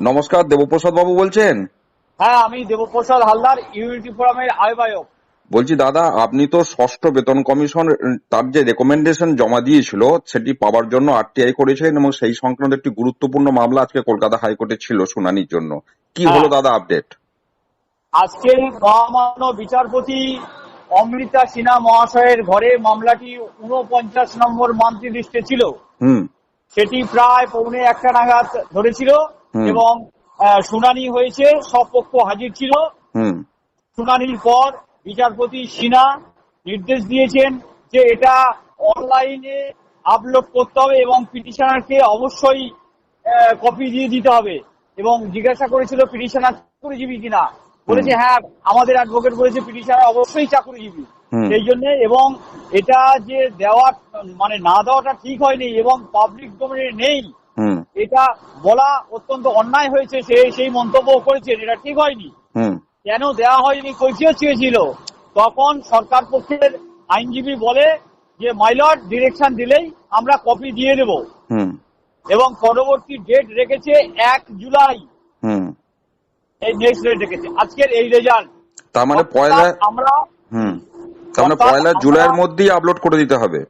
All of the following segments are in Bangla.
নমস্কার দেবপ্রসাদ বাবু বলছেন? হ্যাঁ আমি দেবপ্রসাদ হালদার ইউনিটি ফোরামের আহ্বায়ক। বলছি দাদা আপনি তো ষষ্ঠ বেতন কমিশন তার যে রেকমেন্ডেশন জমা দিয়েছিল সেটি পাওয়ার জন্য আরটিআই করেছিলেন এবং সেই সংক্রান্ত একটি গুরুত্বপূর্ণ মামলা আজকে কলকাতা হাইকোর্টে ছিল শুনানির জন্য। কি হ্যাঁ। হলো দাদা আপডেট আজকে মহামান্য বিচারপতি অমৃতা সিনহা মহাশয়ের ঘরে মামলাটি উনপঞ্চাশ নম্বর মান্থলি লিস্টে ছিল। হুম। সেটি প্রায় পৌনে একটা নাগাদ ধরেছিল। এবং শুনানি হয়েছে সব পক্ষ হাজির ছিল। শুনানির পর বিচারপতি সিনহা নির্দেশ দিয়েছেন যে এটা অনলাইনে আপলোড করতে হবে এবং পিটিশনারকে অবশ্যই কপি দিয়ে দিতে হবে। এবং জিজ্ঞাসা করেছিল পিটিশনার চাকরিজীবী কিনা? বলেছে হ্যাঁ আমাদের অ্যাডভোকেট বলেছে পিটিশনার অবশ্যই চাকরিজীবী। সেই জন্য এবং এটা যে দেওয়া মানে না দেওয়াটা ঠিক হয়নি এবং পাবলিক ডোমেনে নেই এটা বলা অত্যন্ত অন্যায় হয়েছে সে সেই মন্তব্য করেছেন। এটা ঠিক হয়নি। কেন দেওয়া হয়নি? কৈফিয়ত চেয়েছিল। তখন সরকার পক্ষের আইনজীবী বলে যে মাইলট ডিরেকশন দিলেই আমরা কপি দিয়ে দেব। এবং পরবর্তী ডেট রেখেছে এক জুলাই। এই নেক্সট ডেট রেখেছে। আজকের এই রেজাল্ট তার মানে পয়লা আমরা হুম। তার মানে পয়লা জুলাইয়ের মধ্যেই আপলোড করে দিতে হবে।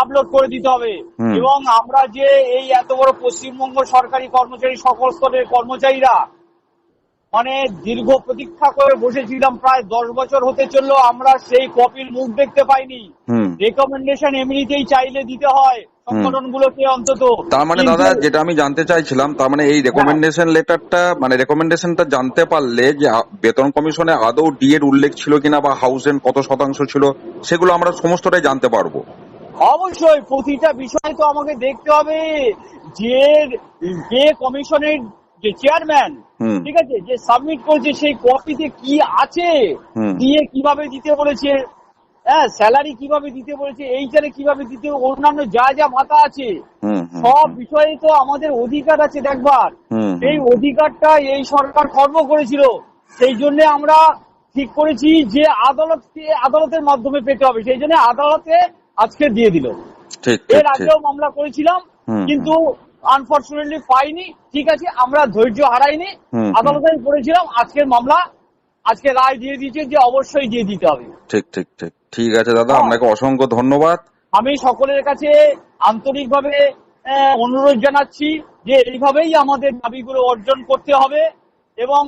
আপলোড করে দিতে হবে। এবং আমরা যে এই এত বড় পশ্চিমবঙ্গ সরকারি কর্মচারী সকল স্তরের কর্মচারীরা মানে দীর্ঘ প্রতীক্ষা করে বসেছিলাম প্রায় দশ বছর হতে চলল আমরা সেই কপির মুখ দেখতে পাইনি। রেকমেন্ডেশন এমনিতেই চাইলে দিতে হয় সংগঠনগুলোকে অন্তত। তার মানে দাদা যেটা আমি জানতে চাইছিলাম তার মানে এই রেকমেন্ডেশন লেটারটা মানে রেকমেন্ডেশনটা জানতে পারলে যে বেতন কমিশনে আদৌ ডি এর উল্লেখ ছিল কিনা বা হাউস রেন্ট কত শতাংশ ছিল সেগুলো আমরা সমস্তটাই জানতে পারব। অবশ্যই প্রতিটা বিষয় তো আমাকে দেখতে হবে যে যে কমিশনের যে চেয়ারম্যান ঠিক আছে যে সাবমিট করেছে সেই কপিতে কি আছে দিয়ে কীভাবে দিতে বলেছে হ্যাঁ স্যালারি কীভাবে দিতে বলেছে এইখানে কীভাবে দিতে অন্যান্য যা যা ভাতা আছে সব বিষয়ে তো আমাদের অধিকার আছে দেখবার। এই অধিকারটা এই সরকার খর্ব করেছিল। সেই জন্য আমরা ঠিক করেছি যে আদালতকে আদালতের মাধ্যমে পেতে হবে। সেই জন্য আদালতে আজকে দিয়ে দিল। এর আগেও মামলা করেছিলাম কিন্তু আনফর্চুনেটলি পাইনি। ঠিক আছে আমরা ধৈর্য হারাইনি। আদালতে করেছিলাম আজকের মামলা আজকে রায় দিয়ে দিয়েছে যে অবশ্যই দিয়ে দিতে হবে। ঠিক ঠিক ঠিক। ঠিক আছে দাদা হ্যাঁ। আপনাকে অসংখ্য ধন্যবাদ। আমি সকলের কাছে আন্তরিকভাবে অনুরোধ জানাচ্ছি যে এইভাবেই আমাদের দাবিগুলো অর্জন করতে হবে এবং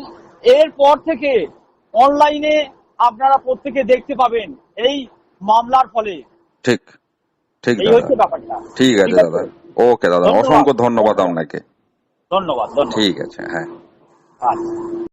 এরপর থেকে অনলাইনে আপনারা প্রত্যেকে দেখতে পাবেন এই মামলার ফলে। ঠিক ঠিক দাদা। ঠিক আছে দাদা। ওকে দাদা অসংখ্য ধন্যবাদ আপনাকে। ধন্যবাদ ধন্যবাদ। ঠিক আছে হ্যাঁ। আচ্ছা।